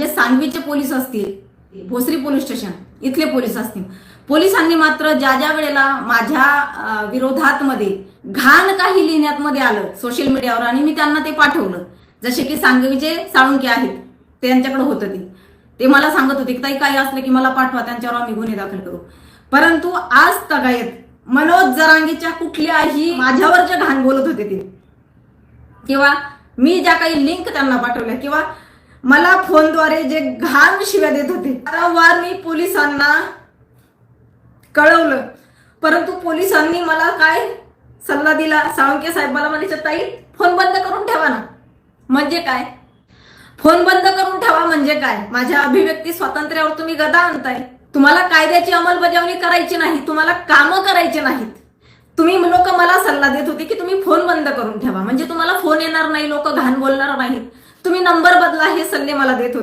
जे सांगवीचे पोलीस असतील भोसरी पोलीस स्टेशन इथले पोलीस असतील. पोलिसांनी मात्र ज्या ज्या वेळेला माझ्या विरोधात मध्ये घाण काही लिहिण्यात मध्ये आलं सोशल मीडियावर आणि मी त्यांना ते पाठवलं जसे की सांगवीचे साळुंके आहेत ते त्यांच्याकडे होतं ते. ते मला सांगत होते की ताई काही असलं की मला पाठवा त्यांच्यावर आम्ही गुन्हे दाखल करू. परंतु आज तगायत मनोज जरांगीच्या कुठल्याही माझ्यावर जे घाण बोलत होते ते. किंवा मी ज्या काही लिंक त्यांना पाठवल्या किंवा मला फोनद्वारे जे घाण शिव्या देत होते वारंवार मी पोलिसांना कळवलं. परंतु पोलिसांनी मला काय सल्ला दिला? साळुंके साहेबाला मला ताई फोन बंद करून ठेवा ना. म्हणजे काय? फोन बंद करून ठेवा म्हणजे काय? माझ्या अभिव्यक्ती स्वातंत्र्यावर तुम्ही गदा आणताय. तुम्हाला कायद्याची अंमलबजावणी करायची नाही तुम्हाला कामं करायची नाहीत. तुम्ही लोक मला सल्ला देत होते की तुम्ही फोन बंद करून ठेवा. म्हणजे तुम्हाला फोन येणार नाही लोक घाण बोलणार नाहीत. तुम्ही नंबर बदला हे सल्ले मला देत होते.